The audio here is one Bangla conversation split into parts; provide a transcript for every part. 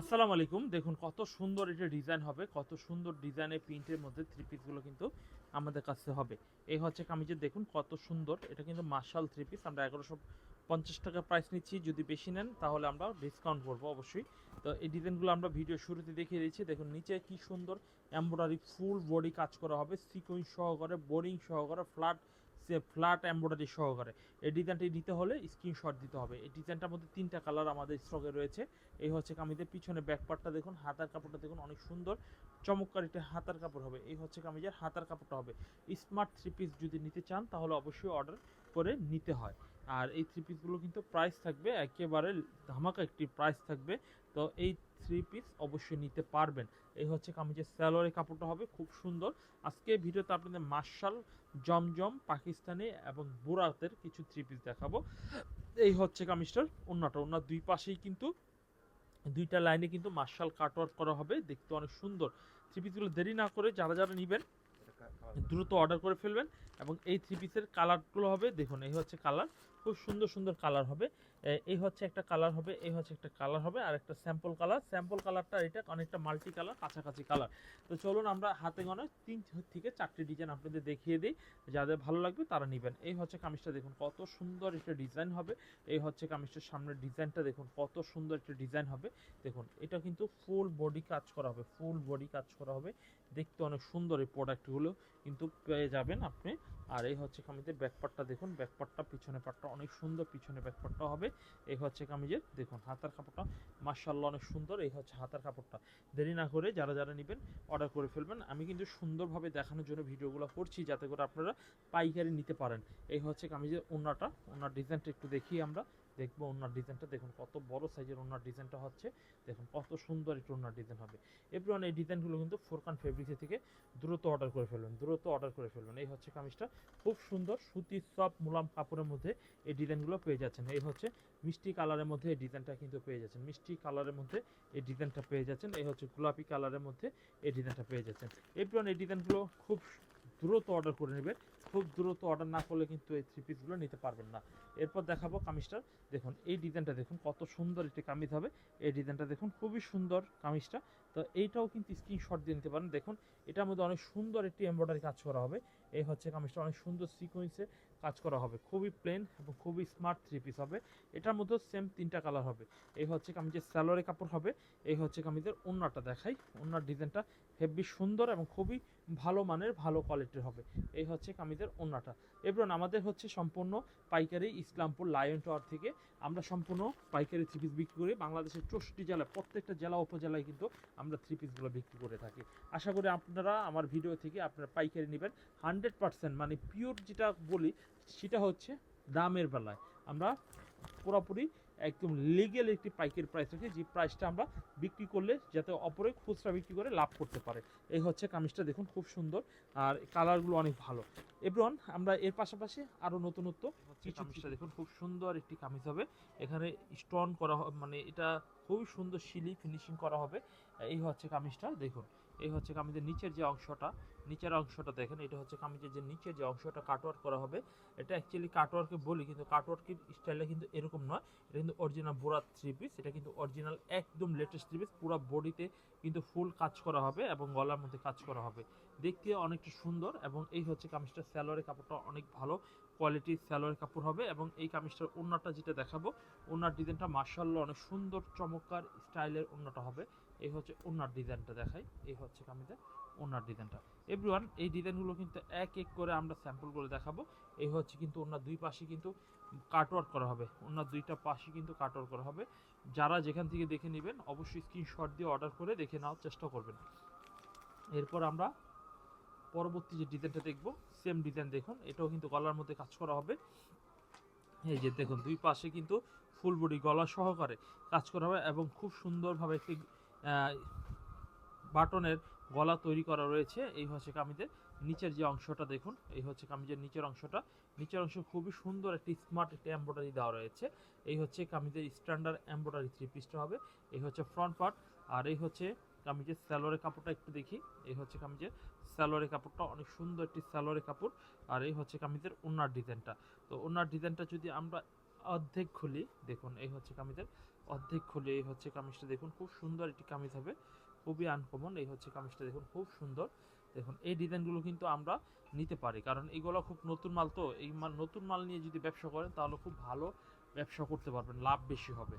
আসসালামু আলাইকুম। দেখুন, কত সুন্দর এটা ডিজাইন হবে, কত সুন্দর ডিজাইনের প্রিন্টের মধ্যে থ্রি পিসগুলো কিন্তু আমাদের কাছে হবে। এই হচ্ছে কামিজের, দেখুন কত সুন্দর, এটা কিন্তু মার্শাল থ্রি পিস আমরা এগারোশো পঞ্চাশ টাকা প্রাইস নিচ্ছি, যদি বেশি নেন তাহলে আমরা ডিসকাউন্ট করব অবশ্যই। তো এই ডিজাইনগুলো আমরা ভিডিও শুরুতে দেখিয়ে দিয়েছি দেখুন, নিচে কি সুন্দর এমব্রয়ডারি ফুল বডি কাজ করা হবে সিকুইন সহকারে বোরিং সহকারে ফ্ল্যাট সে ফ্ল্যাট এমব্রয়ডারি সহকারে। এই ডিজাইনটি নিতে হলে স্ক্রিনশট দিতে হবে। এই ডিজাইনটার মধ্যে তিনটা কালার আমাদের স্টকে রয়েছে। এই হচ্ছে কামিজের পিছনে ব্যাকপার্টটা দেখুন, হাতার কাপড়টা দেখুন, অনেক সুন্দর। চমৎকার এটা হাতার কাপড় হবে। এই হচ্ছে কামিজের হাতার কাপড়টা হবে। স্মার্ট থ্রি পিস যদি নিতে চান, তাহলে অবশ্যই অর্ডার করে নিতে হয়। আর এই থ্রি পিসগুলো কিন্তু প্রাইস থাকবে, একেবারে ধামাকা একটি প্রাইস থাকবে। তো এই থ্রি পিস অবশ্যই নিতে পারবেন। এই হচ্ছে কামিজের স্যালোয়ারের কাপড়টা হবে, খুব সুন্দর। আজকে ভিডিওতে আপনাদের মার্শাল জমজম পাকিস্তানি এবং বুরাতের কিছু থ্রি পিস দেখাবো। এই হচ্ছে কামিজটার অন্যটা ওনার দুই পাশেই কিন্তু, দুইটা লাইনে কিন্তু মার্শাল কাটওয়ার্ক করা হবে। দেখতে অনেক সুন্দর। থ্রি পিসগুলো দেরি না করে যারা যারা নেবেন, দ্রুত অর্ডার করে ফেলবেন এবং এই থ্রি পিসের কালারগুলো হবে, দেখুন, এই হচ্ছে কালার খুব সুন্দর সুন্দর কালার হবে। এই হচ্ছে একটা কালার হবে, এই হচ্ছে একটা কালার হবে, আর একটা স্যাম্পল কালার স্যাম্পল কালারটা এটা অনেকটা মাল্টি কালার কাছাকাছি কালার তো চলুন আমরা হাতে গনে তিন থেকে চারটি ডিজাইন আপনাদের দেখিয়ে দিই। যাদের ভালো লাগবে তারা নেবেন। এই হচ্ছে কামিজটা, দেখুন কত সুন্দর একটা ডিজাইন হবে। এই হচ্ছে কামিজটার সামনের ডিজাইনটা দেখুন কত সুন্দর একটা ডিজাইন হবে। দেখুন, এটা কিন্তু ফুল বডি কাজ করা হবে ফুল বডি কাজ করা হবে। দেখতে অনেক সুন্দর এই প্রোডাক্টগুলো কিন্তু পেয়ে যাবেন আপনি। আর এই হচ্ছে কামিজের ব্যাকপার্টটা দেখুন ব্যাকপার্টটা পিছনে পাটটা অনেক সুন্দর, পিছনে ব্যাকপার্টটা হবে। এই হচ্ছে কামিজের দেখুন হাতার কাপড়টা মার্শাল্লাহ অনেক সুন্দর, এই হচ্ছে হাতার কাপড়টা। দেরি না করে যারা যারা নেবেন অর্ডার করে ফেলবেন। আমি কিন্তু সুন্দরভাবে দেখানোর জন্য ভিডিওগুলো করছি যাতে করে আপনারা পাইকারি নিতে পারেন। এই হচ্ছে কামিজের ওনাটা, ওনার ডিজাইনটা একটু দেখি আমরা দেখব ওনার ডিজাইনটা। দেখুন, কত বড় সাইজের ওনার ডিজাইনটা হচ্ছে। দেখুন, কত সুন্দর একটু ওনার ডিজাইন হবে। এভরিওয়ান এই ডিজাইনগুলো কিন্তু ফোরকান ফেব্রিক্স থেকে দ্রুত অর্ডার করে ফেলবেন, দ্রুত অর্ডার করে ফেলবেন। এই হচ্ছে কামিজটা। খুব সুন্দর সুতির সব মুলাম কাপড়ের মধ্যে এই ডিজাইনগুলো পেয়ে যাচ্ছেন। এই হচ্ছে মিষ্টি কালারের মধ্যে এই ডিজাইনটা কিন্তু পেয়ে যাচ্ছেন। মিষ্টি কালারের মধ্যে এই ডিজাইনটা পেয়ে যাচ্ছেন। এই হচ্ছে গোলাপি কালারের মধ্যে এই ডিজাইনটা পেয়ে যাচ্ছেন। এভরিওয়ান এই ডিজাইনগুলো খুব দ্রুত অর্ডার করে নেবেন। খুব দ্রুত অর্ডার না করলে কিন্তু এই থ্রি পিসগুলো নিতে পারবেন না। এরপর দেখাবো কামিজটা। দেখুন, এই ডিজাইনটা দেখুন, কত সুন্দর একটি কামিজ হবে। এই ডিজাইনটা দেখুন, খুবই সুন্দর কামিজটা। তো এইটাও কিন্তু স্ক্রিনশট দিয়ে নিতে পারেন। দেখুন, এটার মধ্যে অনেক সুন্দর একটি এমব্রয়ডারি কাজ করা হবে। এই হচ্ছে কামিজটা, অনেক সুন্দর সিকোয়েন্সে কাজ করা হবে। খুবই প্লেন এবং খুবই স্মার্ট থ্রি পিস হবে। এটার মধ্যেও সেম তিনটা কালার হবে। এই হচ্ছে কামিজের স্যালোয়ারের কাপড় হবে। এই হচ্ছে কামিজের ওন্নাটা দেখাই। ওন্নার ডিজাইনটা হেভি সুন্দর এবং খুবই ভালো মানের, ভালো কোয়ালিটির হবে। এই হচ্ছে কামিজের ওন্নাটা এবার আমাদের হচ্ছে সম্পূর্ণ পাইকারি ইসলামপুর লায়ন টাওয়ার থেকে আমরা সম্পূর্ণ পাইকারি থ্রি পিস বিক্রি করি বাংলাদেশের চৌষট্টি জেলায়, প্রত্যেকটা জেলা উপজেলায় কিন্তু আমরা থ্রি পিসগুলো বিক্রি করে থাকি। আশা করি আপনারা আমার ভিডিও থেকে আপনারা পাইকারি নেবেন। হান্ড্রেড পার্সেন্ট মানে পিওর যেটা বলি সেটা হচ্ছে দামের বেলায়। আমরা পুরোপুরি একদম লিগেল একটি পাইকের প্রাইস রাখি যে প্রাইসটা আমরা বিক্রি করলে যাতে অপরে খুচরা বিক্রি করে লাভ করতে পারে। এই হচ্ছে কামিজটা, দেখুন খুব সুন্দর। আর কালারগুলো অনেক ভালো। এবং আমরা এর পাশাপাশি আরও নতুনত্ব কামিজটা দেখুন খুব সুন্দর একটি কামিজ হবে। এখানে স্টোন করা মানে এটা খুবই সুন্দর শিলি ফিনিশিং করা হবে। এই হচ্ছে কামিজটা দেখুন। এই হচ্ছে কামিজের নিচের যে অংশটা নিচের অংশটা দেখেন এটা হচ্ছে কামিজের যে নিচের যে অংশটা কাটওয়ার্ক করা হবে। এটা অ্যাকচুয়ালি কাটওয়ার্কে বলি কিন্তু কাটওয়ার্কের স্টাইলটা কিন্তু এরকম নয়। এটা কিন্তু অরিজিনাল বোরাত থ্রি পিস এটা কিন্তু অরিজিনাল একদম লেটেস্ট থ্রি পিস পুরো বডিতে কিন্তু ফুল কাজ করা হবে এবং গলার মধ্যে কাজ করা হবে। দেখতে অনেকটা সুন্দর এবং এই হচ্ছে কামিজটা স্যালোয়ারের কাপড়টা অনেক ভালো। কোয়ালিটির স্যালোয়ারের কাপড় হবে এবং এই কামিজটার ওড়নাটা যেটা দেখাবো, ওড়নার ডিজাইনটা মার্শাল্লাহ অনেক সুন্দর, চমৎকার স্টাইলের ওড়নাটা হবে। এই হচ্ছে ওড়নার ডিজাইনটা দেখাই, এই হচ্ছে কামিজের ওড়নার ডিজাইনটা। এভরিওয়ান এই ডিজাইনগুলো কিন্তু এক এক করে আমরা স্যাম্পল করে দেখাবো। এই হচ্ছে কিন্তু ওনার দুই পাশে কিন্তু কাটওয়ার্ক করা হবে ওনার দুইটা পাশে কিন্তু কাটওয়ার্ক করা হবে। যারা যেখান থেকে দেখে নেবেন, অবশ্যই স্ক্রিনশট দিয়ে অর্ডার করে দেখে নেওয়ার চেষ্টা করবেন। এরপর আমরা পরবর্তী যে ডিজাইনটা দেখব সেম ডিজাইন দেখুন। এটাও কিন্তু গলার মধ্যে কাজ করা হবে। এই যে দেখুন, দুই পাশে কিন্তু ফুল বডি গলা সহকারে কাজ করা হবে এবং খুব সুন্দরভাবে একটি বাটনের গলা তৈরি করা রয়েছে। এই হচ্ছে কামিজের নিচের যে অংশটা দেখুন, এই হচ্ছে কামিজের নিচের অংশটা। নিচের অংশ খুবই সুন্দর একটি স্মার্ট একটি এমব্রয়ডারি দেওয়া রয়েছে। এই হচ্ছে কামিজের স্ট্যান্ডার্ড এমব্রয়ডারি থ্রি পিসটা হবে। এই হচ্ছে ফ্রন্ট পার্ট আর এই হচ্ছে কামিজের স্যালোয়ারের কাপড়টা একটু দেখি। এই হচ্ছে কামিজের স্যালোয়ারের কাপড়টা, অনেক সুন্দর একটি স্যালোয়ারের কাপড়। আর এই হচ্ছে কামিজের ওনার ডিজাইনটা। তো ওনার ডিজাইনটা যদি আমরা অর্ধেক খুলি, দেখুন, এই হচ্ছে কামিজের অর্ধেক খুলি, এই হচ্ছে কামিজটা দেখুন, খুব সুন্দর একটি কামিজ হবে। খুবই আনকমন এই হচ্ছে কামিজটা দেখুন, খুব সুন্দর। দেখুন, এই ডিজাইনগুলো কিন্তু আমরা নিতে পারি, কারণ এগুলো খুব নতুন মাল। তো এই মাল নতুন মাল নিয়ে যদি ব্যবসা করেন, তাহলে খুব ভালো ব্যবসা করতে পারবেন, লাভ বেশি হবে।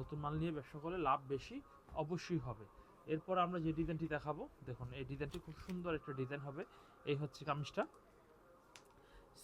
নতুন মাল নিয়ে ব্যবসা করলে লাভ বেশি অবশ্যই হবে। এরপর আমরা যে ডিজাইনটি দেখাবো, দেখুন, এই ডিজাইনটি খুব সুন্দর একটা ডিজাইন হবে। এই হচ্ছে কামিজটা।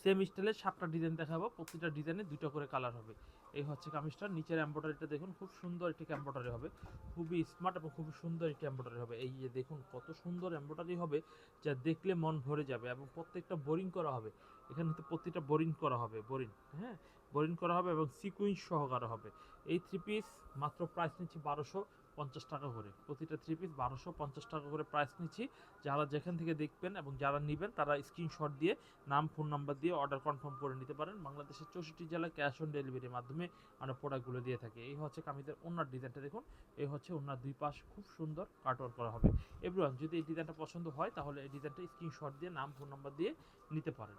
সেম স্টাইলের সাতটা ডিজাইন দেখাবো, প্রতিটা ডিজাইনে দুটো করে কালার হবে। এই হচ্ছে কামিজটা, নিচের এম্ব্রয়ডারিটা দেখুন, খুব সুন্দর একটি এম্ব্রয়ডারি হবে। খুবই স্মার্ট এবং খুবই সুন্দর একটি এম্ব্রয়ডারি হবে। এই যে দেখুন, কত সুন্দর এম্ব্রয়ডারি হবে, যা দেখলে মন ভরে যাবে এবং প্রত্যেকটা বোরিং করা হবে। এখানে তো প্রতিটা বোরিং করা হবে বোরিং হ্যাঁ? বোরিং করা হবে এবং সিকুইন্স সহকারে হবে। এই থ্রি পিস মাত্র প্রাইস নিচ্ছি বারোশো। পঞ্চাশ টাকা করে। প্রতিটা থ্রি পিস বারোশো পঞ্চাশ টাকা করে প্রাইস নিচ্ছি। যারা যেখান থেকে দেখবেন এবং যারা নেবেন, তারা স্ক্রিনশট দিয়ে নাম ফোন নাম্বার দিয়ে অর্ডার কনফার্ম করে নিতে পারেন। বাংলাদেশের চৌষট্টি জেলায় ক্যাশ অন ডেলিভারির মাধ্যমে আমরা প্রোডাক্টগুলো দিয়ে থাকি। এই হচ্ছে কামিজের ওনার ডিজাইনটা দেখুন। এই হচ্ছে ওনার দুই পাশ খুব সুন্দর কাটওয়ার করা হবে। এভরিওয়ান যদি এই ডিজাইনটা পছন্দ হয়, তাহলে এই ডিজাইনটা স্ক্রিনশট দিয়ে নাম ফোন নাম্বার দিয়ে নিতে পারেন।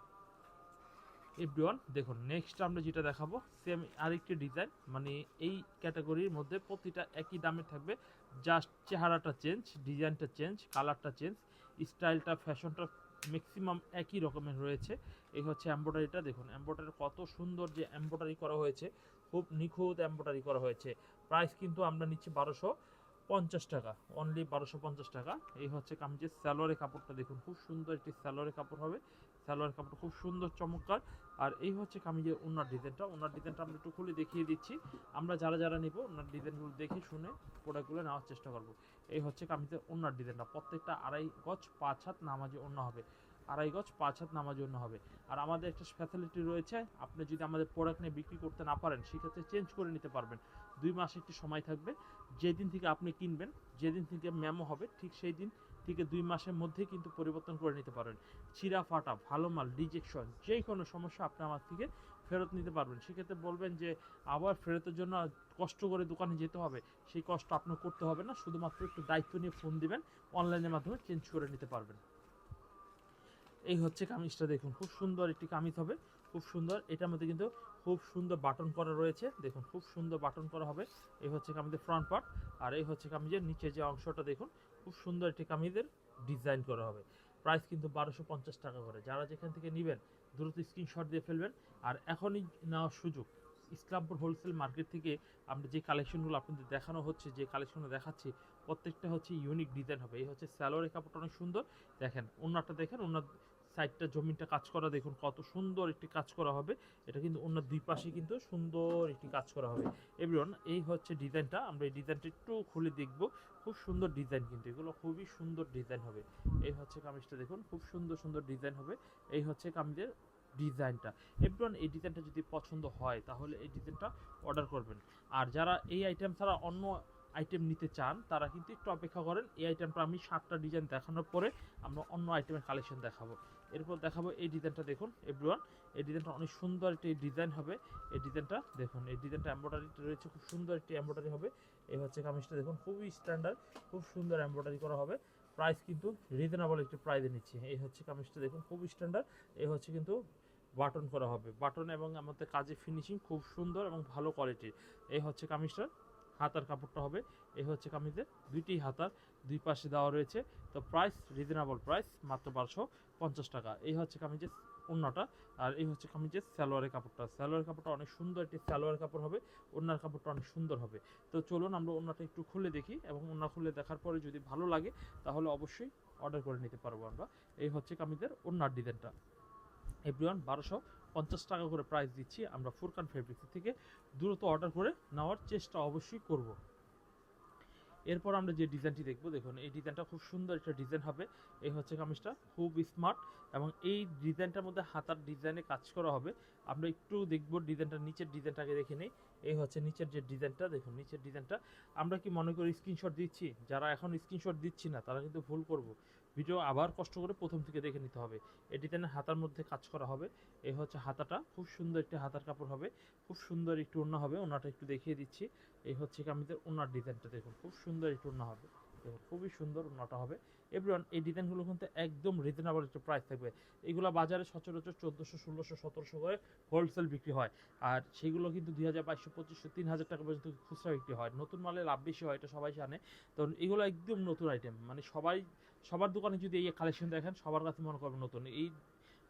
এভরিওয়ান দেখুন নেক্সট আমরা যেটা দেখাবো সেম আরেকটি ডিজাইন মানে এই ক্যাটাগরির মধ্যে প্রতিটা একই দামে থাকবে জাস্ট চেহারাটা চেঞ্জ ডিজাইনটা চেঞ্জ কালারটা চেঞ্জ স্টাইলটা ফ্যাশনটা ম্যাক্সিমাম একই রকমের রয়েছে। এই হচ্ছে এম্ব্রয়ডারিটা দেখুন এম্ব্রয়ডারি কত সুন্দর যে এম্ব্রয়ডারি করা হয়েছে, খুব নিখুঁত এম্ব্রয়ডারি করা হয়েছে। প্রাইস কিন্তু আমরা নিচ্ছি বারোশো পঞ্চাশ টাকা অনলি বারোশো পঞ্চাশ টাকা। এই হচ্ছে কামিজের স্যালোয়ারের কাপড়টা, দেখুন, খুব সুন্দর একটি স্যালোয়ারের কাপড় হবে। সালোয়ার কাপড় খুব সুন্দর, চমৎকার। আর এই হচ্ছে কামিজের ওনার ডিজাইনটা। ওনার ডিজাইনটা আমরা একটু খুলে দেখিয়ে দিচ্ছি। আমরা যারা যারা নিব, ওনার ডিজাইনগুলো দেখে শুনে প্রোডাক্টগুলো নেওয়ার চেষ্টা করব। এই হচ্ছে কামিজের ওনার ডিজাইনটা। প্রত্যেকটা আড়াই গজ, পাঁচ হাত নামাজি অন্য হবে। আড়াই গজ, পাঁচ হাত নামাজি অন্য হবে। আর আমাদের একটা ফ্যাসিলিটি রয়েছে। আপনি যদি আমাদের প্রোডাক্ট নিয়ে বিক্রি করতে না পারেন, সেক্ষেত্রে চেঞ্জ করে নিতে পারবেন। দুই মাস একটি সময় থাকবে। যেদিন থেকে আপনি কিনবেন, যেদিন থেকে ম্যামো হবে, ঠিক সেই দিন থেকে দুই মাসের মধ্যেই কিন্তু পরিবর্তন করে নিতে পারবেন চিরা ফাটা, ভালো মাল রিজেকশন যেই কোনো সমস্যা আপনি আমার থেকে ফেরত নিতে পারবেন। সেক্ষেত্রে বলবেন যে, আবার ফেরতের জন্য কষ্ট করে দোকানে যেতে হবে। সেই কষ্ট আপনার করতে হবে না। শুধুমাত্র একটু দায়িত্ব নিয়ে ফোন দিবেন। অনলাইনের মাধ্যমে চেঞ্জ করে নিতে পারবেন। এই হচ্ছে কামিজটা দেখুন। খুব সুন্দর একটি কামিজ হবে। খুব সুন্দর। এটার মধ্যে কিন্তু খুব সুন্দর বাটন করা রয়েছে। দেখুন, খুব সুন্দর বাটন করা হবে। এই হচ্ছে কামিজের ফ্রন্ট পার্ট আর এই হচ্ছে কামিজের নিচে যে অংশটা দেখুন খুব সুন্দর একটি কামিজের ডিজাইন করা হবে। প্রাইস কিন্তু বারোশো পঞ্চাশ টাকা করে। যারা যেখান থেকে নেবেন, দ্রুত স্ক্রিনশট দিয়ে ফেলবেন। আর এখনই নেওয়ার সুযোগ, ইসলামপুর হোলসেল মার্কেট থেকে আমরা যে কালেকশনগুলো আপনাদের দেখানো হচ্ছে, যে কালেকশনগুলো দেখাচ্ছি, প্রত্যেকটা হচ্ছে ইউনিক ডিজাইন হবে। এই হচ্ছে স্যালোয়ারের কাপড়টা অনেক সুন্দর। দেখেন ওনারটা দেখেন ওনার সাইডটা জমিটা কাজ করা, দেখুন কত সুন্দর একটি কাজ করা হবে। এটা কিন্তু অন্য দুই পাশে কিন্তু সুন্দর একটি কাজ করা হবে। এভরিওয়ান এই হচ্ছে ডিজাইনটা। আমরা এই ডিজাইনটা একটু খুলে দেখব। খুব সুন্দর ডিজাইন কিন্তু। এগুলো খুবই সুন্দর ডিজাইন হবে। এই হচ্ছে কামিজটা, দেখুন। খুব সুন্দর সুন্দর ডিজাইন হবে। এই হচ্ছে কামিজের ডিজাইনটা। এভরিওয়ান এই ডিজাইনটা যদি পছন্দ হয়, তাহলে এই ডিজাইনটা অর্ডার করবেন। আর যারা এই আইটেম ছাড়া অন্য আইটেম নিতে চান, তারা কিন্তু একটু অপেক্ষা করেন। এই আইটেমটা আমি সাতটা ডিজাইন দেখানোর পরে আমরা অন্য আইটেমের কালেকশন দেখাবো। এরপর দেখাবো এই ডিজাইনটা দেখুন এভরিওয়ান এই ডিজাইনটা অনেক সুন্দর একটি ডিজাইন হবে। এই ডিজাইনটা দেখুন, এই ডিজাইনটা এম্ব্রয়ডারি রয়েছে, খুব সুন্দর একটি এম্ব্রয়ডারি হবে। এই হচ্ছে কামিজটা দেখুন, খুবই স্ট্যান্ডার্ড খুব সুন্দর এম্ব্রয়ডারি করা হবে। প্রাইস কিন্তু রিজনেবল একটি প্রাইসে নিচ্ছি। এই হচ্ছে কামিজটা দেখুন, খুবই স্ট্যান্ডার্ড এই হচ্ছে কিন্তু বাটন করা হবে। বাটন এবং আমাদের কাজে ফিনিশিং খুব সুন্দর এবং ভালো কোয়ালিটির এই হচ্ছে কামিজটার হাতার কাপড়টা হবে। এই হচ্ছে কামিজের দুইটি হাতার দুই পাশে দেওয়া রয়েছে। তো প্রাইস রিজনেবল প্রাইস মাত্র বারোশো। পঞ্চাশ টাকা। এই হচ্ছে কামিজের অন্যটা আর এই হচ্ছে কামিজের সালোয়ারের কাপড়টা। সালোয়ারের কাপড়টা অনেক সুন্দর একটি সালোয়ার কাপড় হবে ওনার কাপড়টা অনেক সুন্দর হবে। তো চলুন আমরা ওনাটা একটু খুলে দেখি এবং ওনা খুলে দেখার পরে যদি ভালো লাগে, তাহলে অবশ্যই অর্ডার করে নিতে পারব আমরা। এই হচ্ছে কামিজের ওনার ডিজাইনটা। এভরিওয়ান বারোশো পঞ্চাশ টাকা করে প্রাইস দিচ্ছি। আমরা ফুরকান ফেব্রিক্স থেকে দ্রুত অর্ডার করে নেওয়ার চেষ্টা অবশ্যই করব। এরপর আমরা যে ডিজাইনটি দেখব, দেখুন, এই ডিজাইনটা খুব সুন্দর একটা ডিজাইন হবে। এই হচ্ছে কামিজটা, খুব স্মার্ট এবং এই ডিজাইনটার মধ্যে হাতার ডিজাইনে কাজ করা হবে। আমরা একটু দেখব ডিজাইনটা নিচের ডিজাইনটাকে দেখে নেই। এই হচ্ছে নিচের যে ডিজাইনটা দেখুন, নিচের ডিজাইনটা আমরা কি মনে করি স্ক্রিনশট দিচ্ছি? যারা এখন স্ক্রিনশট দিচ্ছি না, তারা কিন্তু ভুল করব। ভিডিও আবার কষ্ট করে প্রথম থেকে দেখে নিতে হবে। ডিজাইনের হাতার মধ্যে কাজ করা হবে। এই হচ্ছে হাতাটা। খুব সুন্দর একটি হাতার কাপড় হবে। খুব সুন্দর একটু ওড়না হবে। ওনাটা একটু দেখিয়ে দিচ্ছি। এই হচ্ছে কামিজের ওনার ডিজাইনটা দেখুন। খুব সুন্দর একটু ওড়না হবে। দেখুন, খুবই সুন্দর ওনাটা হবে। এভরিওয়ান, এই ডিজাইনগুলো কিন্তু একদম রিজনেবল একটা প্রাইস থাকবে। এগুলো বাজারে সচরাচর চোদ্দোশো, ষোলোশো, সতেরোশো করে হোলসেল বিক্রি হয়। আর সেগুলো কিন্তু দুই হাজার বাইশশো, পঁচিশশো, তিন হাজার টাকা পর্যন্ত খুচরা বিক্রি হয়। নতুন মালে লাভ বেশি হয়, এটা সবাই জানে। তো এগুলো একদম নতুন আইটেম মানে সবাই সবার দোকানে যদি এই কালেকশন দেখেন, সবার কাছে মনে করবেন নতুন। এই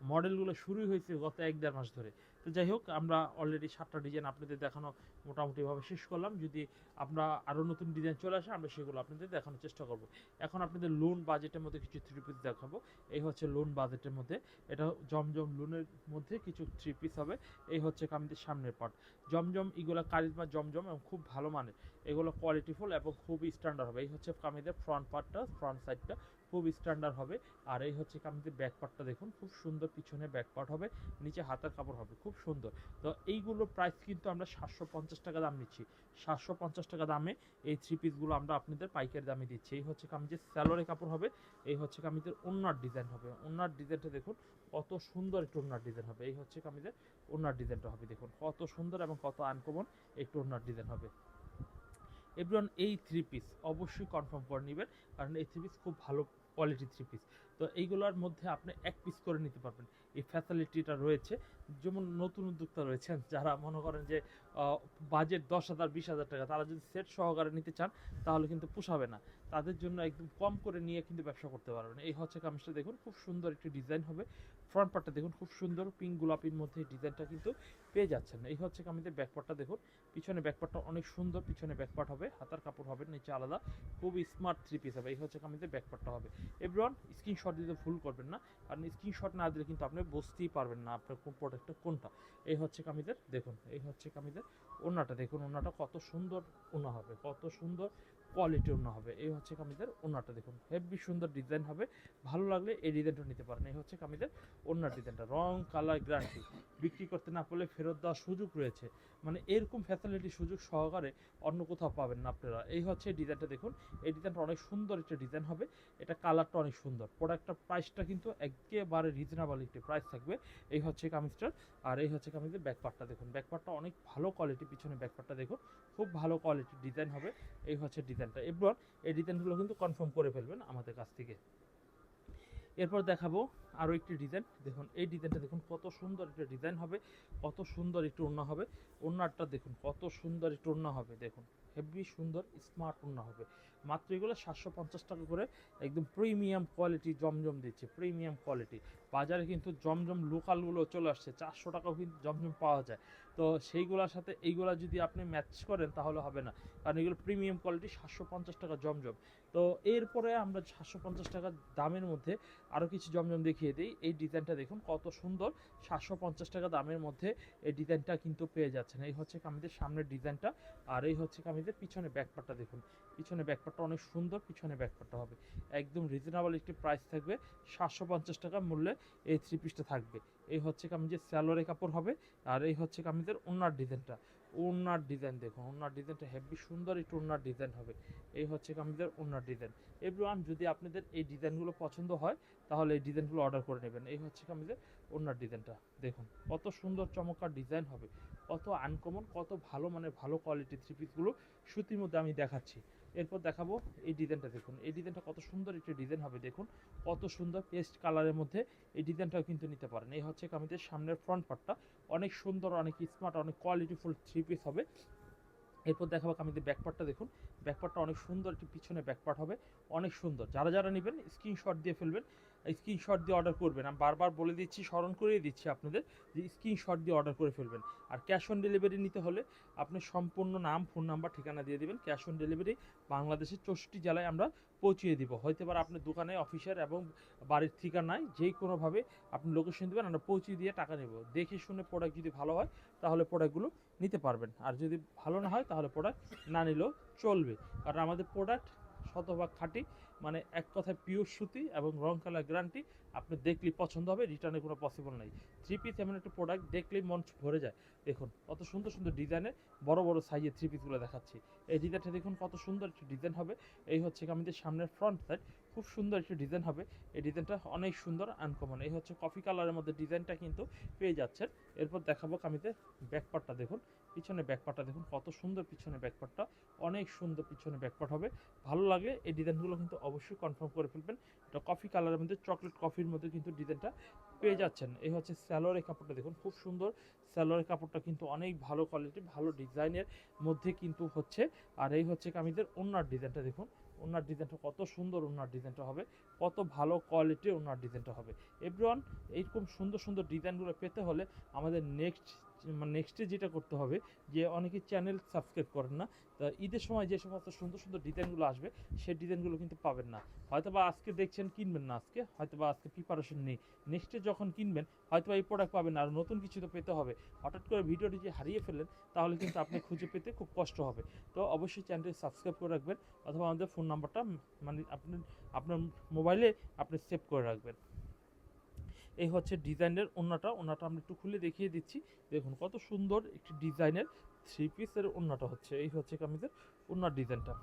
মডেলগুলো শুরুই হয়েছে গত এক দেড় মাস ধরে। তো যাই হোক, আমরা অলরেডি সাতটা ডিজাইন আপনাদের দেখানো মোটামুটিভাবে শেষ করলাম। যদি আমরা আরও নতুন ডিজাইন চলে আসে, আমরা সেগুলো আপনাদের দেখানোর চেষ্টা করব। এখন আপনাদের লোন বাজেটের মধ্যে কিছু থ্রি পিস দেখাবো। এই হচ্ছে লোন বাজেটের মধ্যে। এটা জমজম লোনের মধ্যে কিছু থ্রি পিস হবে। এই হচ্ছে কামিদের সামনের পার্ট জমজম, এগুলো কারিজমা জমজম এবং খুব ভালো মানের। এগুলো কোয়ালিটিফুল এবং খুবই স্ট্যান্ডার্ড হবে। এই হচ্ছে কামিদের ফ্রন্ট পার্টটা ফ্রন্ট সাইডটা খুব স্ট্যান্ডার্ড হবে। আর এই হচ্ছে কামিদের ব্যাক পার্টটা দেখুন, খুব সুন্দর পিছনে ব্যাক পার্ট হবে, নিচে হাতের কাপড় হবে, খুব সুন্দর। তো এইগুলোর প্রাইস কিন্তু আমরা সাতশো পঞ্চাশ টাকা দাম নিচ্ছি। সাতশো পঞ্চাশ টাকা দামে এই থ্রি পিসগুলো আমরা আপনাদের পাইকারি দামে দিচ্ছি। এই হচ্ছে কামিজের স্যালোরে কাপড় হবে, এই হচ্ছে কামিজের ওনার ডিজাইন হবে। ওনার ডিজাইনটা দেখুন, কত সুন্দর একটু ওনার ডিজাইন হবে। এই হচ্ছে কামিজের ওনার ডিজাইনটা হবে, দেখুন, কত সুন্দর এবং কত আনকমন একটু ওনার ডিজাইন হবে। এভরিওয়ান এই থ্রি পিস অবশ্যই কনফার্ম করে নেবেন। কারণ এই থ্রি পিস খুব ভালো কোয়ালিটি থ্রি পিস তো এইগুলোর মধ্যে আপনি এক পিস করে নিতে পারবেন। এই ফ্যাসিলিটিটা রয়েছে। যেমন নতুন উদ্যোক্তা রয়েছেন, যারা মনে করেন যে বাজেট দশ হাজার, বিশ হাজার টাকা, তারা যদি সেট সহকারে নিতে চান, তাহলে কিন্তু পোষাবে না। তাদের জন্য একদম কম করে নিয়ে কিন্তু ব্যবসা করতে পারবেন। এই হচ্ছে কামিজটা দেখুন, খুব সুন্দর একটি ডিজাইন হবে। ফ্রন্ট পার্টটা দেখুন, খুব সুন্দর পিঙ্ক গোলাপির মধ্যে ডিজাইনটা কিন্তু পেয়ে যাচ্ছেন। এই হচ্ছে কামিজের ব্যাকপার্টটা দেখুন। পিছনে ব্যাকপার্টটা অনেক সুন্দর, পিছনে ব্যাকপার্ট হবে। হাতার কাপড় হবে, নিচে আলাদা। খুব স্মার্ট থ্রি পিস হবে। এই হচ্ছে কামিজের ব্যাকপার্টটা হবে। এভরিওয়ান স্ক্রিনশট দিতে ভুল করবেন না। কারণ স্ক্রিনশট না দিলে কিন্তু আপনি বুঝতেই পারবেন না আপনার কোন প্রোডাক্টটা কোনটা। এই হচ্ছে কামিদের দেখুন, এই হচ্ছে কামিদের ওনাটা। দেখুন, ওনাটা কত সুন্দর ওনা হবে, কত সুন্দর কোয়ালিটি ওনা হবে। এই হচ্ছে কামিদের ওনাটা, দেখুন, হেভি সুন্দর ডিজাইন হবে। ভালো লাগলে এই ডিজাইনটা নিতে পারেন। এই হচ্ছে কামিদের ওনার ডিজাইনটা রং কালার গ্যারান্টি বিক্রি করতে না পারলে ফেরত দেওয়ার সুযোগ রয়েছে। মানে এরকম ফ্যাসিলিটি সুযোগ সহকারে অন্য কোথাও পাবেন না আপনারা। এই হচ্ছে ডিজাইনটা দেখুন। এই ডিজাইনটা অনেক সুন্দর একটা ডিজাইন হবে। এটা কালারটা অনেক সুন্দর। প্রোডাক্টটার প্রাইসটা কিন্তু একেবারে রিজনেবল একটি প্রাইস থাকবে। এই হচ্ছে কামিজটার আর এই হচ্ছে কামিজের ব্যাকপার্টটা দেখুন। ব্যাকপার্টটা অনেক ভালো কোয়ালিটি পিছনে ব্যাকপার্টটা দেখুন। খুব ভালো কোয়ালিটির ডিজাইন হবে। এই হচ্ছে ডিজাইনটা এবার এই ডিজাইনগুলো কিন্তু কনফার্ম করে ফেলবেন আমাদের কাছ থেকে। এরপর দেখাবো আরও একটি ডিজাইন দেখুন, এই ডিজাইনটা দেখুন, কত সুন্দর একটা ডিজাইন হবে, কত সুন্দর একটু ওড়না হবে। ওড়নাটা দেখুন, কত সুন্দর একটু ওড়না হবে, দেখুন। হেভি সুন্দর স্মার্ট ওড়না হবে। মাত্র এগুলো সাতশো পঞ্চাশ টাকা করে একদম প্রিমিয়াম কোয়ালিটি জমজম দিচ্ছে প্রিমিয়াম কোয়ালিটি বাজারে কিন্তু জমজম লোকালগুলো চলে আসছে, চারশো টাকাও কিন্তু জমজম পাওয়া যায়। তো সেইগুলোর সাথে এইগুলা যদি আপনি ম্যাচ করেন, তাহলে হবে না। কারণ এগুলো প্রিমিয়াম কোয়ালিটি সাতশো পঞ্চাশ টাকা জমজম। তো এরপরে আমরা সাতশো পঞ্চাশ টাকার দামের মধ্যে আরও কিছু জমজম দেখিয়ে দিই। এই ডিজাইনটা দেখুন, কত সুন্দর। সাতশো পঞ্চাশ টাকা দামের মধ্যে এই ডিজাইনটা কিন্তু পেয়ে যাচ্ছেন। এই হচ্ছে কামিজের সামনের ডিজাইনটা। আর এই হচ্ছে কামিজের পিছনে ব্যাকপার্টটা দেখুন। পিছনে ব্যাকপার্টটা অনেক সুন্দর পিছনে ব্যাকপার্টটা হবে। একদম রিজনেবল একটি প্রাইস থাকবে। সাতশো পঞ্চাশ টাকা মূল্যে এই থ্রি পিসটা থাকবে। এই হচ্ছে কামিজের স্যালোরে কাপড় হবে। আর এই হচ্ছে কামিজের ওনার ডিজাইনটা। ওনার ডিজাইন দেখুন ওনার ডিজাইনটা হেভি সুন্দর একটু ওড়নার ডিজাইন হবে। এই হচ্ছে কামিজের ওড়নার ডিজাইন এভরিওয়ান যদি আপনাদের এই ডিজাইনগুলো পছন্দ হয়, তাহলে এই ডিজাইনগুলো অর্ডার করে নেবেন। এই হচ্ছে কামিজের ওড়নার ডিজাইনটা দেখুন, কত সুন্দর, চমৎকার ডিজাইন হবে। কত আনকমন কত ভালো মানে ভালো কোয়ালিটির থ্রি পিসগুলো সুতির মধ্যে আমি দেখাচ্ছি। এরপর দেখাবো এই ডিজাইনটা দেখুন। এই ডিজাইনটা কত সুন্দর একটি ডিজাইন হবে, দেখুন। কত সুন্দর পেস্ট কালারের মধ্যে এই ডিজাইনটাও কিন্তু নিতে পারেন। এই হচ্ছে কামিজের সামনের ফ্রন্ট পার্টটা অনেক সুন্দর, অনেক স্মার্ট অনেক কোয়ালিটিফুল থ্রি পিস হবে। এরপর দেখাবো কামিজের ব্যাকপার্টটা দেখুন। ব্যাকপার্টটা অনেক সুন্দর একটি পিছনে ব্যাকপার্ট হবে। অনেক সুন্দর। যারা যারা নেবেন স্ক্রিনশট দিয়ে ফেলবেন। স্ক্রিনশট দিয়ে অর্ডার করবেন। আমি বারবার বলে দিচ্ছি, স্মরণ করিয়ে দিচ্ছি আপনাদের যে স্ক্রিনশট দিয়ে অর্ডার করে ফেলবেন। আর ক্যাশ অন ডেলিভারি নিতে হলে আপনি সম্পূর্ণ নাম ফোন নাম্বার ঠিকানা দিয়ে দিবেন। ক্যাশ অন ডেলিভারি বাংলাদেশের চৌষট্টি জেলায় আমরা পৌঁছিয়ে দিব। হয়তো পারে আপনার দোকানে অফিসের এবং বাড়ির ঠিকানায় যে কোনোভাবে আপনি লোকেশন দেবেন, আমরা পৌঁছিয়ে দিয়ে টাকা নেব। দেখে শুনে প্রোডাক্ট যদি ভালো হয়, তাহলে প্রোডাক্টগুলো নিতে পারবেন। আর যদি ভালো না হয়, তাহলে প্রোডাক্ট না নিলেও চলবে। কারণ আমাদের প্রোডাক্ট শতভাগ খাঁটি। মানে এক কথায় পিওর সুতি এবং রং কালার গ্যারান্টি আপনি দেখলে পছন্দ হবে রিটার্নের কোনো পসিবল নাই। থ্রি পিস এমন একটা প্রোডাক্ট দেখলেই মন ভরে যায়। দেখুন, কত সুন্দর সুন্দর ডিজাইনে বড় বড় সাইজের থ্রি পিসগুলো দেখাচ্ছি। এই ডিজাইনটা দেখুন কত সুন্দর একটা ডিজাইন হবে। এই হচ্ছে আমাদের সামনের ফ্রন্ট সাইড খুব সুন্দর একটি ডিজাইন হবে। এই ডিজাইনটা অনেক সুন্দর আনকমন এই হচ্ছে কফি কালারের মধ্যে ডিজাইনটা কিন্তু পেয়ে যাচ্ছেন। এরপর দেখাবো কামিতে ব্যাকপার্টটা দেখুন। পিছনে ব্যাকপার্টটা দেখুন, কত সুন্দর পিছনে ব্যাকপার্টটা অনেক সুন্দর পিছনে ব্যাকপার্ট হবে। ভালো লাগলে এই ডিজাইনগুলো কিন্তু অবশ্যই কনফার্ম করে ফেলবেন। এটা কফি কালারের মধ্যে চকলেট কফির মধ্যে কিন্তু ডিজাইনটা পেয়ে যাচ্ছেন। এই হচ্ছে স্যালোয়ারের কাপড়টা দেখুন, খুব সুন্দর। স্যালোয়ারের কাপড়টা কিন্তু অনেক ভালো কোয়ালিটি ভালো ডিজাইনের মধ্যে কিন্তু হচ্ছে। আর এই হচ্ছে কামিজের ওনার ডিজাইনটা দেখুন। ওনার ডিজাইনটা কত সুন্দর ওনার ডিজাইনটা হবে, কত ভালো কোয়ালিটির ওনার ডিজাইনটা হবে। এভরিওয়ান এইরকম সুন্দর সুন্দর ডিজাইনগুলো পেতে হলে আমাদের নেক্সট নেক্সটে যেটা করতে হবে, যে অনেকে চ্যানেল সাবস্ক্রাইব করেন না, তা ঈদের সময় যে সমস্ত সুন্দর সুন্দর ডিজাইনগুলো আসবে, সেই ডিজাইনগুলো কিন্তু পাবেন না। হয়তো বা আজকে দেখছেন, কিনবেন না আজকে হয়তো বা আজকে প্রিপারেশন নেই। নেক্সটে যখন কিনবেন হয়তো এই প্রোডাক্ট পাবেন আর নতুন কিছু তো পেতে হবে। হঠাৎ করে ভিডিওটি যে হারিয়ে ফেলেন তাহলে কিন্তু আপনি খুঁজে পেতে খুব কষ্ট হবে। তো অবশ্যই চ্যানেলটি সাবস্ক্রাইব করে রাখবেন, অথবা আমাদের ফোন নাম্বারটা মানে আপনি আপনার মোবাইলে আপনি সেভ করে রাখবেন। এই হচ্ছে ডিজাইনের ওনাটা ওনাটা আমরা একটু খুলে দেখিয়ে দিচ্ছি। দেখুন কত সুন্দর একটি ডিজাইনের থ্রি পিসের ওনাটা হচ্ছে। এই হচ্ছে কামিজের ওনার ডিজাইনটা।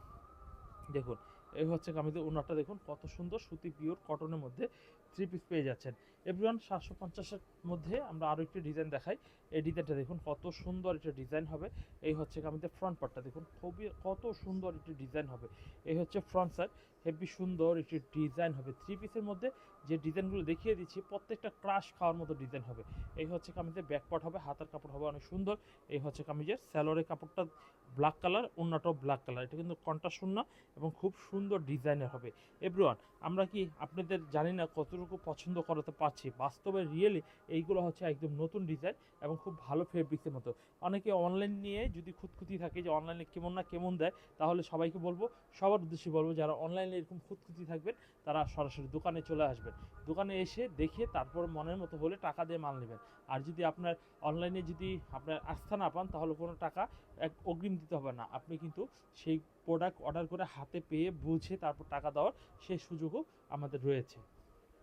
দেখুন, এই হচ্ছে কামিজের ওনাটা দেখুন কত সুন্দর সুতি পিওর কটনের মধ্যে থ্রি পিস পেয়ে যাচ্ছেন। এভরিওয়ান সাতশো পঞ্চাশের মধ্যে আমরা আরও একটি ডিজাইন দেখাই। এই ডিজাইনটা দেখুন, কত সুন্দর একটা ডিজাইন হবে। এই হচ্ছে আমাদের ফ্রন্ট পার্টটা দেখুন, খুবই কত সুন্দর একটি ডিজাইন হবে। এই হচ্ছে ফ্রন্ট সাইড হেভি সুন্দর একটি ডিজাইন হবে। থ্রি পিসের মধ্যে যে ডিজাইনগুলো দেখিয়ে দিচ্ছি, প্রত্যেকটা ক্রাশ খাওয়ার মতো ডিজাইন হবে। এই হচ্ছে কামিজের ব্যাক পার্ট হবে, হাতার কাপড় হবে অনেক সুন্দর। এই হচ্ছে কামিজের স্যালোরের কাপড়টা ব্ল্যাক কালার অন্যটাও ব্ল্যাক কালার এটা কিন্তু কন্টা শূন্য এবং খুব সুন্দর ডিজাইনের হবে। এভরিওয়ান, আমরা কি আপনাদের জানি না কতটুকু পছন্দ করাতে পারছি বাস্তবে রিয়েলি এইগুলো হচ্ছে একদম নতুন ডিজাইন এবং খুব ভালো ফেব্রিক্সের মতো। অনেকে অনলাইন নিয়ে যদি খুঁতখুতি থাকে যে অনলাইনে কেমন না কেমন দেয়, তাহলে সবাইকে বলব, সবার উদ্দেশ্যে বলব, যারা অনলাইনে এরকম খুঁতখুতি থাকবেন, তারা সরাসরি দোকানে চলে আসবেন। দোকানে এসে দেখে তারপর মনের মতো হলে টাকা দিয়ে মাল নেবেন। আর যদি আপনার অনলাইনে যদি আপনার আস্থা না পান, তাহলে কোনো টাকা এক অগ্রিম দিতে হবে না। আপনি কিন্তু সেই প্রোডাক্ট অর্ডার করে হাতে পেয়ে বুঝে তারপর টাকা দেওয়ার সেই সুযোগও আমাদের রয়েছে।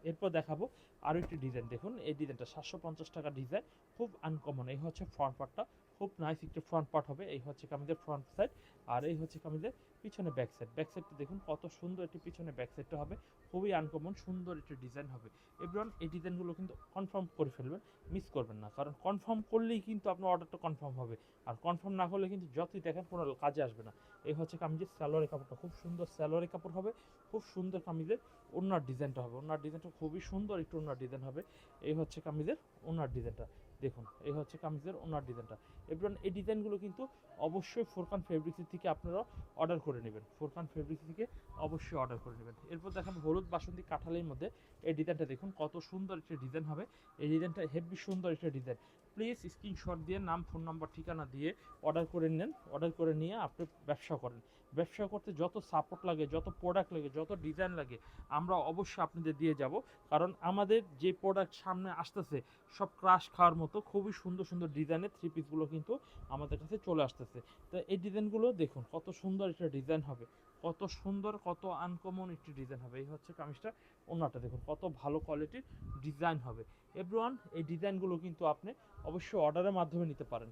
এরপর দেখাবো আরও একটি ডিজাইন দেখুন, এই ডিজাইনটা সাতশো পঞ্চাশ টাকা ডিজাইন খুব আনকমন এই হচ্ছে ফ্রন্ট পার্টটা খুব নাইস একটি ফ্রন্ট পার্ট হবে। এই হচ্ছে কামিজের ফ্রন্ট সাইড আর এই হচ্ছে কামিজের পিছনে ব্যাক সাইড ব্যাক সাইডটা দেখুন, কত সুন্দর একটি পিছনে ব্যাক সাইডটা হবে। খুবই আনকমন সুন্দর একটি ডিজাইন হবে। এভরিওয়ান এই ডিজাইনগুলো কিন্তু কনফার্ম করে ফেলবেন মিস করবেন না। কারণ কনফার্ম করলেই কিন্তু আপনার অর্ডারটা কনফার্ম হবে। আর কনফার্ম না করলে কিন্তু যতই দেখেন কোনো কাজে আসবে না। এই হচ্ছে কামিজের স্যালোয়ারের কাপড়টা। খুব সুন্দর স্যালোয়ারের কাপড় হবে। খুব সুন্দর কামিজের ওনার ডিজাইনটা হবে। ওনার ডিজাইনটা খুবই সুন্দর একটু ওনার ডিজাইন হবে। এই হচ্ছে কামিজের ওনার ডিজাইনটা দেখুন, এই হচ্ছে কামিজের ওনার ডিজাইনটা। এবার এই ডিজাইনগুলো কিন্তু অবশ্যই ফোরকান ফেব্রিক্স থেকে আপনারা অর্ডার করে নেবেন। ফোরকান ফেব্রিক্স থেকে অবশ্যই অর্ডার করে নেবেন। এরপর দেখেন হলুদ বাসন্তী কাঁঠালের মধ্যে এই ডিজাইনটা দেখুন, কত সুন্দর একটা ডিজাইন হবে। এই ডিজাইনটা হেভি সুন্দর একটা ডিজাইন। প্লিজ স্ক্রিনশট দিয়ে নাম ফোন নাম্বার ঠিকানা দিয়ে অর্ডার করে নেন। অর্ডার করে নিয়ে আপনি ব্যবসা করেন। ব্যবসা করতে যত সাপোর্ট লাগে, যত প্রোডাক্ট লাগে, যত ডিজাইন লাগে, আমরা অবশ্যই আপনাদের দিয়ে যাব। কারণ আমাদের যে প্রোডাক্ট সামনে আসতেছে, সব ক্রাশ খাওয়ার মতো খুবই সুন্দর সুন্দর ডিজাইনের থ্রি পিসগুলো কিন্তু আমাদের কাছে চলে আসতেছে। তো এই ডিজাইনগুলো দেখুন, কত সুন্দর একটা ডিজাইন হবে। কত সুন্দর, কত আনকমন একটি ডিজাইন হবে। এই হচ্ছে কামিজটা, ওনাটা দেখুন, কত ভালো কোয়ালিটির ডিজাইন হবে। এভরিওয়ান এই ডিজাইনগুলো কিন্তু আপনি অবশ্যই অর্ডারের মাধ্যমে নিতে পারেন।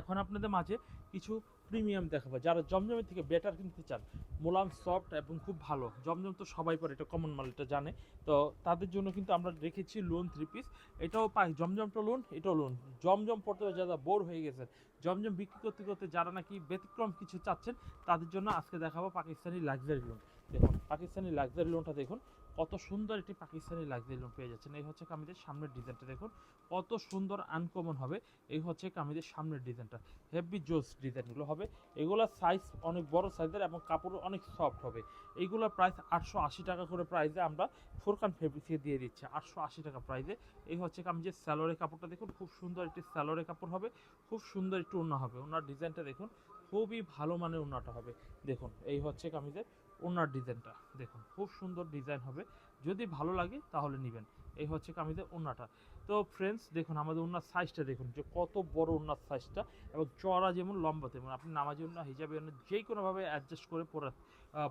এখন আপনাদের মাঝে কিছু প্রিমিয়াম দেখাবো। যারা জমজমের থেকে বেটার কিনতে চান মোলাম সফট এবং খুব ভালো। জমজম তো সবাই পরে, এটা কমন মাল, এটা জানে। তো তাদের জন্য কিন্তু আমরা রেখেছি লোন থ্রি পিস এটাও পাই, জমজমটা লোন এটাও লোন জমজম পড়তে যারা বোর হয়ে গেছেন, জমজম বিক্রি করতে করতে যারা নাকি ব্যতিক্রম কিছু চাচ্ছেন, তাদের জন্য আজকে দেখাবো পাকিস্তানি লাক্সারি লোন দেখুন, পাকিস্তানি লাক্সারি লোনটা দেখুন। কত সুন্দর একটি পাকিস্তানি লাক্সারি লোন পেয়ে যাচ্ছেন। এই হচ্ছে কামিজের সামনের ডিজাইনটা, দেখুন। কত সুন্দর আনকমন হবে। এই হচ্ছে কামিজের সামনের ডিজাইনটা। হেভি জোস ডিজাইনগুলো হবে। এগুলোর সাইজ অনেক বড় সাইজের এবং কাপড় অনেক সফট হবে। এইগুলোর প্রাইস আটশো আশি টাকা করে প্রাইসে আমরা ফোরকান ফেব্রিক্সে দিয়ে দিচ্ছি, আটশো আশি টাকা প্রাইসে এই হচ্ছে কামিজের স্যালোরের কাপড়টা, দেখুন। খুব সুন্দর একটি স্যালোরের কাপড় হবে। খুব সুন্দর একটু ওড়না হবে। ওনার ডিজাইনটা, দেখুন। খুবই ভালো মানের ওড়নাটা হবে। দেখুন, এই হচ্ছে কামিজের ওনার ডিজাইনটা। দেখুন, খুব সুন্দর ডিজাইন হবে। যদি ভালো লাগে, তাহলে নেবেন। এই হচ্ছে কামিজের ওনাটা। তো ফ্রেন্ডস দেখুন, আমাদের ওনার সাইজটা দেখুন, যে কত বড় ওনার সাইজটা এবং চড়া যেমন, লম্বা তেমন। আপনি নামাজের ওনা হিজাবে যে কোনোভাবে অ্যাডজাস্ট করে পরে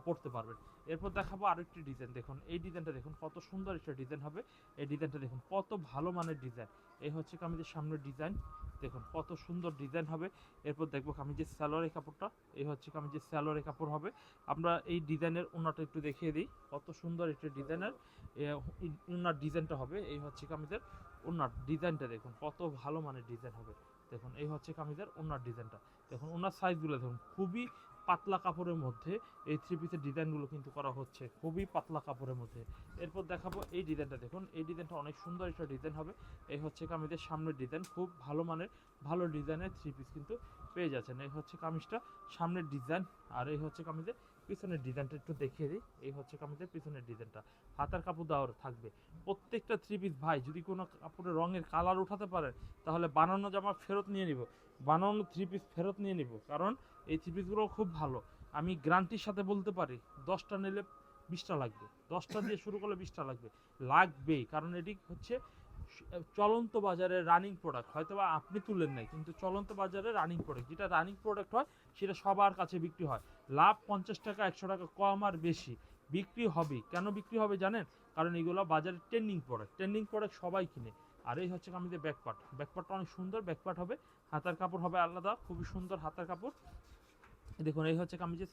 পড়তে পারবেন। এরপর দেখাবো আরেকটি ডিজাইন দেখুন। এই ডিজাইনটা দেখুন, কত সুন্দর একটা ডিজাইন হবে। এই ডিজাইনটা দেখুন, কত ভালো মানের ডিজাইন এই হচ্ছে কামিজের সামনের ডিজাইন দেখুন, কত সুন্দর ডিজাইন হবে। এরপর দেখব কামিজের স্যালোয়ারের কাপড়টা, এই হচ্ছে কামিজের স্যালোয়ারের কাপড় হবে। আমরা এই ডিজাইনের ওনাটা একটু দেখিয়ে দিই, কত সুন্দর একটা ডিজাইনের ওনার ডিজাইনটা হবে। এই হচ্ছে কামিজের ওনার ডিজাইনটা দেখুন, কত ভালো মানের ডিজাইন হবে। দেখুন, এই হচ্ছে কামিজের ওনার ডিজাইনটা দেখুন ওনার সাইজগুলো দেখুন, খুবই পাতলা কাপড়ের মধ্যে এই থ্রি পিসের ডিজাইনগুলো কিন্তু করা হচ্ছে, খুবই পাতলা কাপড়ের মধ্যে। এরপর দেখাবো এই ডিজাইনটা দেখুন, এই ডিজাইনটা অনেক সুন্দর একটা ডিজাইন হবে। এই হচ্ছে কামিজের সামনের ডিজাইন খুব ভালো মানের, ভালো ডিজাইনের থ্রি পিস কিন্তু পেয়ে যাচ্ছেন। এই হচ্ছে কামিজটা সামনের ডিজাইন আর এই হচ্ছে কামিজের পিছনের ডিজাইনটা একটু দেখিয়ে দিই। এই হচ্ছে কামিজের পিছনের ডিজাইনটা হাতার কাপড় দেওয়ার থাকবে। প্রত্যেকটা থ্রি পিস ভাই, যদি কোনো কাপড়ের রঙের কালার উঠাতে পারেন, তাহলে বানানো জামা ফেরত নিয়ে নিব। বানানো থ্রি পিস ফেরত নিয়ে নিব। কারণ এই থ্রি পিসগুলো খুব ভালো। আমি গ্রান্টির সাথে বলতে পারি, দশটা নিলে বিশটা লাগবে। দশটা দিয়ে শুরু করলে বিশটা লাগবে। লাগবেই, কারণ এটি হচ্ছে চলন্ত বাজারে রানিং প্রোডাক্ট হয়তো বা আপনি তুলেন নাই, কিন্তু চলন্ত বাজারে রানিং প্রোডাক্ট যেটা রানিং প্রোডাক্ট হয়, সেটা সবার কাছে বিক্রি হয়। লাভ পঞ্চাশ টাকা, একশো টাকা কম আর বেশি। বিক্রি হবে কেন বিক্রি হবে জানেন? কারণ এগুলো বাজারে ট্রেন্ডিং প্রোডাক্ট ট্রেন্ডিং প্রোডাক্ট সবাই কিনে। আর এই হচ্ছে আমাদের ব্যাকপার্ট ব্যাকপার্টটা অনেক সুন্দর ব্যাকপার্ট হবে, হাতার কাপড় হবে আলাদা, খুবই সুন্দর হাতার কাপড়। দেখুন, এই হচ্ছে কামিজের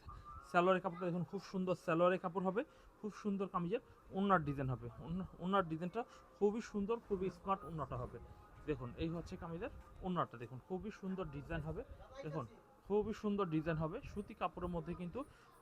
স্যালোয়ারের কাপড়টা, দেখুন, খুব সুন্দর স্যালোয়ারের কাপড় হবে, খুব সুন্দর কামিজের ওনার ডিজাইন হবে। ওনার ডিজাইনটা খুবই সুন্দর, খুবই স্মার্ট ওনাটা হবে। দেখুন, এই হচ্ছে কামিজের ওনারটা দেখুন, খুবই সুন্দর ডিজাইন হবে। দেখুন, খুবই সুন্দর ডিজাইন হবে, সুতি কাপড়ের মধ্যে কিন্তু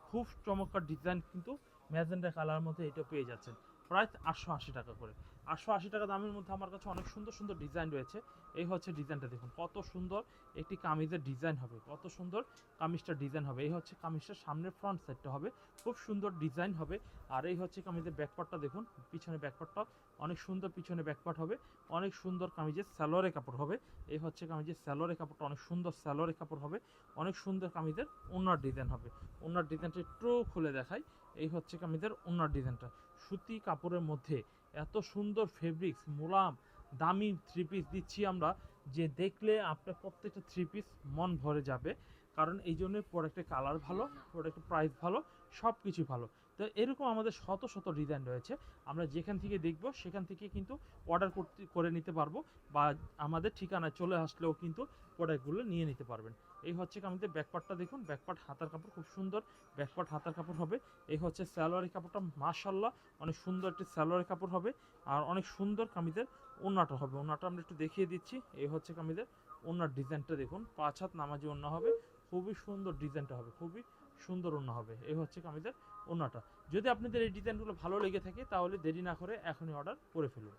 খুব চমৎকার ডিজাইন কিন্তু ম্যাজেন্ডা কালার মধ্যে এটা পেয়ে যাচ্ছেন। প্রায় আটশো আশি টাকা করে। আটশো আশি টাকা দামের মধ্যে আমার কাছে অনেক সুন্দর সুন্দর ডিজাইন রয়েছে। এই হচ্ছে ডিজাইনটা দেখুন, কত সুন্দর একটি কামিজের ডিজাইন হবে, কত সুন্দর কামিজটার ডিজাইন হবে। এই হচ্ছে কামিজটার সামনের ফ্রন্ট সাইডটা হবে, খুব সুন্দর ডিজাইন হবে। আর এই হচ্ছে কামিজের ব্যাকপার্টটা দেখুন পিছনে ব্যাকপার্টটা অনেক সুন্দর পিছনে ব্যাকপার্ট হবে, অনেক সুন্দর কামিজের স্যালোয়ারের কাপড় হবে। এই হচ্ছে কামিজের স্যালোয়ারের কাপড়টা অনেক সুন্দর স্যালোয়ারের কাপড় হবে, অনেক সুন্দর কামিজের ওনার ডিজাইন হবে। ওনার ডিজাইনটা একটু খুলে দেখাই, এই হচ্ছে কামিজের ওনার ডিজাইনটা। সুতি কাপড়ের মধ্যে এত সুন্দর ফেব্রিক্স মোলাম, দামি থ্রি পিস দিচ্ছি আমরা, যে দেখলে আপনার প্রত্যেকটা থ্রি পিস মন ভরে যাবে। কারণ এই জন্য প্রোডাক্টের কালার ভালো প্রোডাক্টের প্রাইস ভালো সব কিছু ভালো। তো এরকম আমাদের শত শত ডিজাইন রয়েছে। আমরা যেখান থেকে দেখব, সেখান থেকে কিন্তু অর্ডার করতে, করে নিতে পারব বা আমাদের ঠিকানায় চলে আসলেও কিন্তু প্রোডাক্টগুলো নিয়ে নিতে পারবেন। এই হচ্ছে আমাদের ব্যাকপার্টটা দেখুন ব্যাকপার্ট হাতার কাপড় খুব সুন্দর ব্যাকপার্ট হাতার কাপড় হবে। এই হচ্ছে স্যালোয়ারের কাপড়টা মাশাল্লাহ অনেক সুন্দর একটি স্যালোয়ারের কাপড় হবে আর অনেক সুন্দর কামিজের ওনাটা হবে। ওনাটা আমরা একটু দেখিয়ে দিচ্ছি। এই হচ্ছে কামিজের ওনার ডিজাইনটা দেখুন, পাঁচ হাত নামাজি ওনা হবে, খুবই সুন্দর ডিজাইনটা হবে, খুবই সুন্দর ওনা হবে। এই হচ্ছে কামিজের ওনাটা যদি আপনাদের এই ডিজাইনগুলো ভালো লেগে থাকে তাহলে দেরি না করে এখনই অর্ডার করে ফেলুন।